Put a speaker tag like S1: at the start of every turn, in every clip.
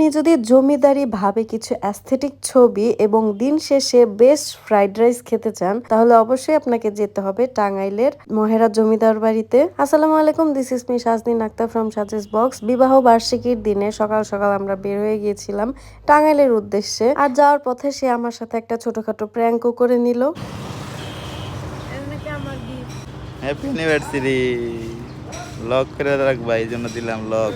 S1: আপনি যদি জমিদারি ভাবে কিছু অ্যাস্থেটিক ছবি এবং দিন শেষে বেস্ট ফ্রাইড রাইস খেতে চান তাহলে অবশ্যই আপনাকে যেতে হবে টাঙ্গাইলের মহেরা জমিদার বাড়িতে। আসসালামু আলাইকুম this is me Sajdin Akhtar from Sajes box বিবাহ বার্ষিকীর দিনে সকাল সকাল আমরা বের হয়ে গিয়েছিলাম টাঙ্গাইলের উদ্দেশ্যে। আর যাওয়ার পথে সে আমার সাথে একটা ছোটখাটো প্র্যাঙ্কও করে নিল।
S2: হ্যাপি অ্যানিভার্সারি লক করে রাখবা এই জন্য দিলাম লক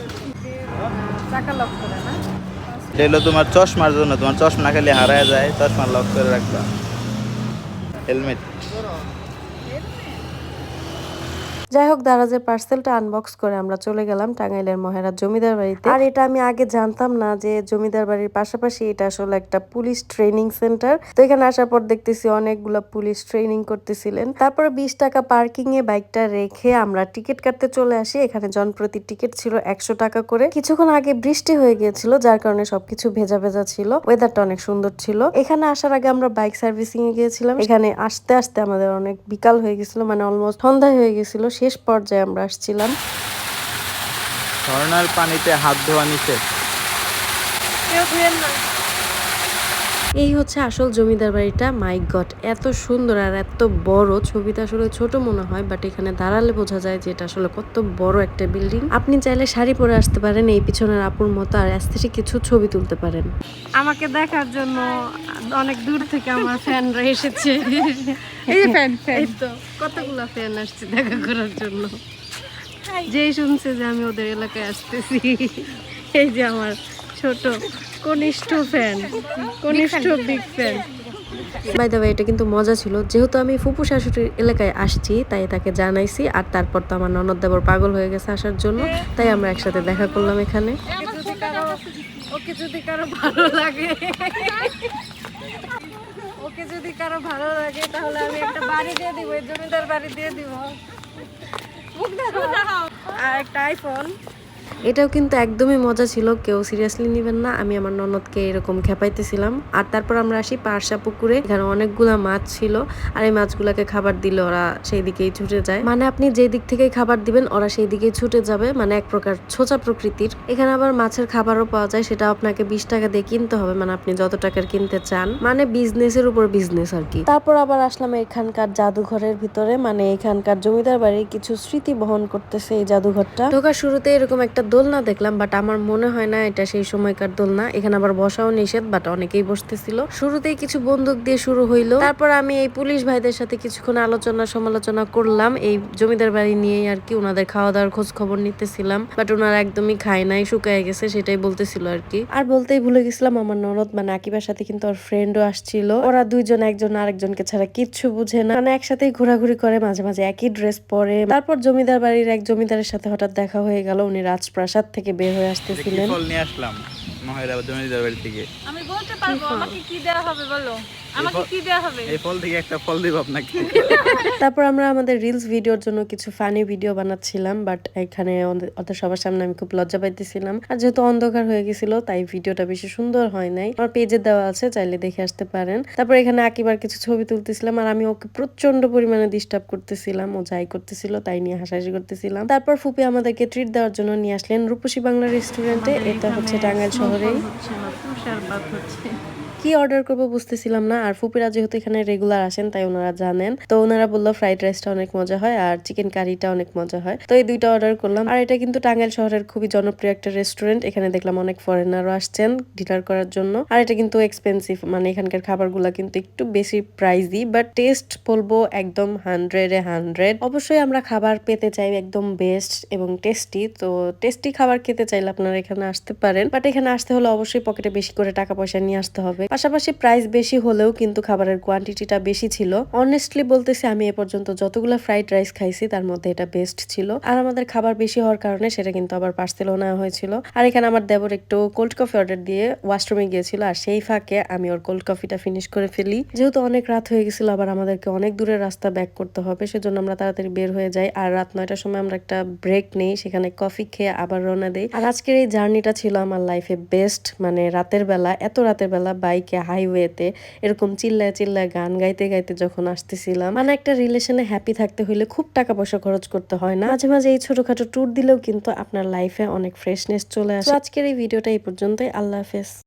S2: এটা হলো তোমার চশমার জন্য, তোমার চশমা খালি হারায় যায়, চশমা লক করে রাখবা। হেলমেট
S1: যাই হোক, দারাজের পার্সেলটা আনবক্স করে আমরা চলে গেলাম টাঙ্গাইলের মহেরার জমিদার বাড়িতে। আর এটা আমি আগে জানতাম না যে জমিদার বাড়ির পাশাপাশি এটা আসলে একটা পুলিশ ট্রেনিং সেন্টার তো এখানে আসার পর দেখতেছি অনেকগুলো পুলিশ ট্রেনিং করতেছিলেন। তারপরে বিশ টাকা পার্কিং এ বাইকটা রেখে আমরা টিকিট কাটতে চলে আসি। এখানে জনপ্রতি টিকিট ছিল একশো টাকা করে। কিছুক্ষণ আগে বৃষ্টি হয়ে গিয়েছিল, যার কারণে সবকিছু ভেজা ভেজা ছিল। ওয়েদারটা অনেক সুন্দর ছিল। এখানে আসার আগে আমরা বাইক সার্ভিসিং এ গিয়েছিলাম। এখানে আসতে আসতে আমাদের অনেক বিকাল হয়ে গেছিল মানে অলমোস্ট সন্ধ্যা হয়ে গেছিল শেষ পর্যায়ে আমরা আসছিলাম।
S2: ঝর্ণার পানিতে হাত ধোয়া নিচে
S1: এই হচ্ছে আসল জমিদার বাড়িটা। মাই গড এত সুন্দর আর এত বড়। ছবিটা আসলে ছোট মনে হয় বাট এখানে দাঁড়ালে বোঝা যায় যে এটা আসলে কত বড় একটা বিল্ডিং আপনি চাইলে শাড়ি পরে আসতে পারেন এই পিছনের আপুর মতো আর অ্যাস্থেটিক কিছু ছবি তুলতে পারেন।
S3: আমাকে দেখার জন্য অনেক দূর থেকে আমার ফ্যানরা এসেছে।
S4: এই যে ফ্যান ফ্যান
S3: এই তো কতগুলো ফ্যান আসছে দেখা করার জন্য। যেই শুনছে যে আমি ওদের এলাকায় আসতেছি। এই যে আমার ছোট কনিষ্ঠ ফ্যান কনিষ্ঠ বিগ ফ্যান
S1: বাই দ্য এটা কিন্তু মজা ছিল। যেহেতু আমি ফুপু শাশুড়ির এলাকায় আসছি তাই তাকে জানাইছি আর তারপর তো আমার ননদ দেবর পাগল হয়ে গেছে আসার জন্য তাই আমরা একসাথে দেখা করলাম এখানে।
S3: ওকে যদি কারও ভালো লাগে ওকে যদি কারও ভালো লাগে তাহলে আমি একটা বাড়ি দিয়ে দিব জমিদার বাড়ি দিয়ে দিব। আর একটা আইফোন
S1: এটাও কিন্তু একদমই মজা ছিল। কেউ সিরিয়াসলি নেবেন না। আমি আমার ননদকে এরকম খেপাইতেছিলাম। আর তারপর আমরা আসি পার্সা পুকুরে। এখানে অনেকগুলা মাছ ছিল। আর এই মাছগুলাকে খাবার দিলে ওরা সেই দিকেই ছুটে যায়। মানে আপনি যে দিক থেকেই খাবার দিবেন, ওরা সেই দিকেই ছুটে যাবে। মানে এক প্রকার ছোচা প্রকৃতির। এখানে আবার মাছের খাবারও পাওয়া যায়। সেটা আপনাকে বিশ টাকা দিয়ে কিনতে হবে। মানে আপনি যত টাকার কিনতে চান। মানে বিজনেসের উপর বিজনেস আর কি। তারপর আবার আসলাম এখানকার জাদুঘরের ভিতরে। মানে এখানকার জমিদার বাড়ির কিছু স্মৃতি বহন করতেছে এই জাদুঘরটা। ঢোকার শুরুতে এরকম একটা দোলনা দেখলাম বাট আমার মনে হয় না এটা সেই সময়কার দোলনা। এখানে আবার বসাও নিষেধ বাট অনেকেই বসতেছিল। শুরুতেই কিছু বন্দুক দিয়ে শুরু হইল। তারপর আমি এই পুলিশ ভাইদের সাথে কিছুক্ষণ আলোচনা সমালোচনা করলাম। এই জমিদার বাড়ি নিয়ে আর কি ওনাদের খাওয়া দাওয়ার খোঁজ খবর নিতেছিলাম বাট ওনারা একদমই খায় নাই, শুকায় গেছে, সেটাই বলতেছিল আর কি। আর বলতেই ভুলে গেছিলাম আমার ননদ মানে আকিবার সাথে কিন্তু ওর ফ্রেন্ডও আসছিল। ওরা দুইজন, একজন আরেকজনকে ছাড়া কিচ্ছু বুঝে না। মানে একসাথেই ঘোরাঘুরি করে, মাঝে মাঝে একই ড্রেস পরে। তারপর জমিদার বাড়ির এক জমিদারের সাথে হঠাৎ দেখা হয়ে গেল, উনি রাজপ্রাসাদ থেকে বের হয়ে
S2: কি
S1: আসতেছিলেন।
S2: ফল নিয়ে আসলাম মহেরা দরবার থেকে?
S4: আমি বলতে পারব আমাকে কি দেওয়া হবে বলো? আমাকে কি দেওয়া হবে?
S2: এই ফল থেকে একটা ফল দিব আপনাকে।
S1: তারপর আমরা আমাদের রিলস ভিডিওর জন্য কিছু ফানি ভিডিও বানাচ্ছিলাম বাট এখানে ওদের- সবার সামনে আমি খুব লজ্জা পাইতেছিলাম। আর যেহেতু অন্ধকার হয়ে গেছিল তাই ভিডিওটা বেশি সুন্দর হয় নাই। আমার পেজে দেওয়া আছে চাইলে দেখে আসতে পারেন। তারপর এখানে আকিবার কিছু ছবি তুলতেছিলাম আর আমি ওকে প্রচণ্ড পরিমাণে ডিস্টার্ব করতেছিলাম। ও যাই করতেছিল তাই নিয়ে হাসাহাসি করতেছিলাম। তারপর ফুপি আমাদেরকে ট্রিট দেওয়ার জন্য নিয়ে আসলেন রূপসী বাংলা রেস্টুরেন্টে এটা হচ্ছে টাঙ্গাইল শহরেই। কি অর্ডার করব বুঝতেছিলাম না। আর ফুপিরা যেহেতু এখানে রেগুলার আসেন, তাই ওনারা জানেন। তো ওনারা বলল ফ্রাইড রাইসটা অনেক মজা হয় আর চিকেন কারিটা অনেক মজা হয়। তো এই দুইটা অর্ডার করলাম। আর এটা কিন্তু টাঙ্গাইল শহরের খুবই জনপ্রিয় একটা রেস্টুরেন্ট এখানে দেখলাম অনেক ফরেনারও আসছেন ডিনার করার জন্য। আর এটা কিন্তু এক্সপেন্সিভ মানে এখানকার খাবারগুলো কিন্তু একটু বেশি প্রাইসই বাট টেস্ট বলব একদম হান্ড্রেডে হান্ড্রেড অবশ্যই আমরা খাবার পেতে চাই একদম বেস্ট এবং টেস্টি তো টেস্টি খাবার খেতে চাইলে আপনারা এখানে আসতে পারেন। বাট এখানে আসতে হলে অবশ্যই পকেটে বেশি করে টাকা পয়সা নিয়ে আসতে হবে। পাশাপাশি প্রাইস বেশি হলেও কিন্তু খাবারের কোয়ান্টিটিটা বেশি ছিল। অনেস্টলি বলতেছি, আমি এ পর্যন্ত যতগুলো ফ্রাইড রাইস খাইছি, তার মধ্যে এটা বেস্ট ছিল। আর আমাদের খাবার বেশি হওয়ার কারণে সেটা কিন্তু আবার পার্সেলও নেওয়া হয়েছিল। আর এখানে আমার দেবর একটু কোল্ড কফি অর্ডার দিয়ে ওয়াশরুমে গিয়েছিল, আর সেই ফাঁকে আমি ওর কোল্ড কফিটা ফিনিশ করে ফেলি। যেহেতু অনেক রাত হয়ে গেছিল, আবার আমাদেরকে অনেক দূরের রাস্তা ব্যাক করতে হবে, সেজন্য আমরা তাড়াতাড়ি বের হয়ে যাই। আর রাত নয়টার সময় আমরা একটা ব্রেক নেই, সেখানে কফি খেয়ে আবার রওনা দেই। আর আজকের এই জার্নিটা ছিল আমার লাইফে বেস্ট মানে রাতের বেলা, এত রাতের বেলা বাইক হাইওয়েতে এরকম চিল্লায় চিল্লায় গান গাইতে গাইতে যখন আসতেছিলাম মানে একটা রিলেশনে হ্যাপি থাকতে হইলে খুব টাকা পয়সা খরচ করতে হয় না। মাঝে মাঝে এই ছোটখাটো ট্যুর দিলেও কিন্তু আপনার লাইফে অনেক ফ্রেশনেস চলে আসে। আজকের এই ভিডিওটা এই পর্যন্তই। আল্লাহ হাফেজ।